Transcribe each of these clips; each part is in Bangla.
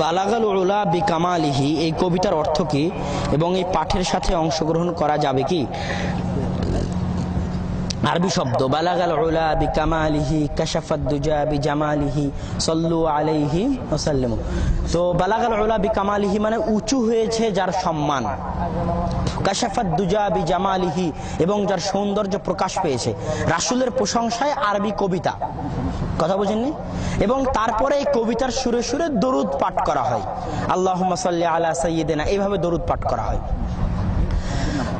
বালাগাল উলা বি কামালিহি এই কবিতার অর্থ কি এবং এই পাঠের সাথে অংশগ্রহণ করা যাবে কি? আরবি শব্দ, বালাগাল বি জামালিহি সল্লু আলাইহি বালাগাল মানে উঁচু হয়েছে যার সম্মান। বি জামালিহি এবং যার সৌন্দর্য প্রকাশ পেয়েছে। রাসূলের প্রশংসায় আরবি কবিতা। কথা বোঝেননি? এবং তারপরে এই কবিতার সুরে সুরে দরুদ পাঠ করা হয়। আল্লাহ সাল্লি আলা সাইয়িদিনা এইভাবে দরুদ পাঠ করা হয়।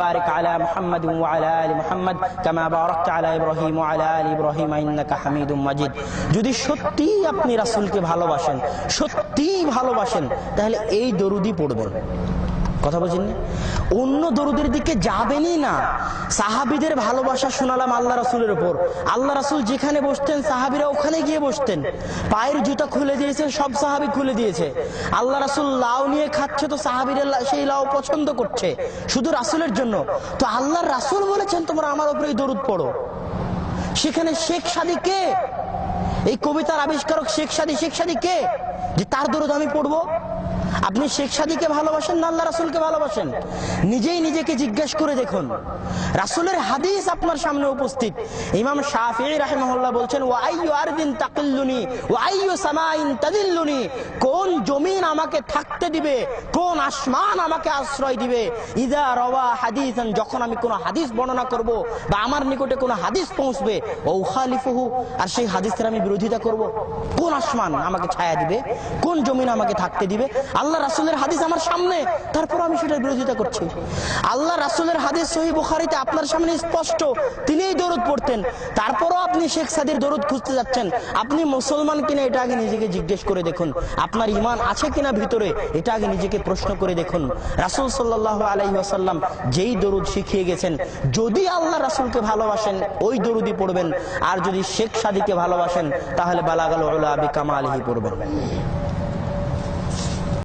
বারিক على محمد وعلى আলা محمد كما باركت على আলা وعلى ال আলা انك حميد مجيد. যদি সত্যি আপনি রাসূলকে ভালোবাসেন সত্যি ভালোবাসেন, তাহলে এই দরুদই পড়বেন। কথা বলছেন? অন্য দরুদের দিকে যাবেনই না। সাহাবিদের ভালোবাসা শোনালাম আল্লাহ রাসুলের উপর। আল্লাহ রাসুল যেখানে বসতেন, সাহাবিরা ওখানে গিয়ে বসতেন। পায়ের জুতা খুলে দিয়েছে সব সাহাবি খুলে দিয়েছে। আল্লাহ রাসুল লাউ নিয়ে খাচ্ছে তো সাহাবিরা লা- সেই লাউ পছন্দ করছে, শুধু রাসুলের জন্য। তো আল্লাহর রাসুল বলেছেন, তোমরা আমার এই দরুদ পড়ো। সেখানে শেখ সাদি কে? এই কবিতার আবিষ্কারক শেখ সাদি শেখ সাদি কে? যে তার দরুদ আমি পড়ব? আপনি শেখ সাদিকে ভালোবাসেন না আল্লাহ রাসুলকে ভালোবাসেন? নিজেই নিজেকে জিজ্ঞেস করে দেখুন। রাসুলের হাদিস আপনার সামনে উপস্থিত। ইমাম শাফি রাহিমাহুল্লাহ বলছেন ও আরদিন তাকিল্লুনি ও সামাইন তাদিল্লুনি, কোন জমিন আমাকে থাকতে দিবে, কোন আসমান আমাকে আশ্রয় দিবে? ইদা রওয়া হাদিসান, যখন আমি কোনো হাদিস বর্ণনা করব বা আমার নিকটে কোনো হাদিস পৌঁছবে ও খালিফুহু আর সেই হাদিসের আমি বিরোধিতা করব। কোন আসমান আমাকে ছায়া দিবে, কোন জমিন আমাকে থাকতে দিবে? আল্লাহ রাসুলের হাদিস আমার সামনে। তারপর আমি সেটার বিরোধিতা করছি। আল্লাহ রাসুলের হাদিস সহি বুখারিতে আপনার সামনে স্পষ্ট। তিনিই দরুদ পড়তেন। তারপরও আপনি শেখ সাদির দরুদ খুঁজতে যাচ্ছেন। আপনি মুসলমান কিনা এটা আগে নিজেকে জিজ্ঞেস করে দেখুন। আপনার ইমান আছে কিনা ভিতরে, এটা আগে নিজেকে প্রশ্ন করে দেখুন। রাসুল সাল্লাহ আলাইহি আসাল্লাম যেই দরুদ শিখিয়ে গেছেন, যদি আল্লাহ রাসুলকে ভালোবাসেন, ওই দরুদই পড়বেন। আর যদি শেখ সাদিকে ভালোবাসেন, তাহলে বালাগাল আবি কামা আলহি পড়বেন।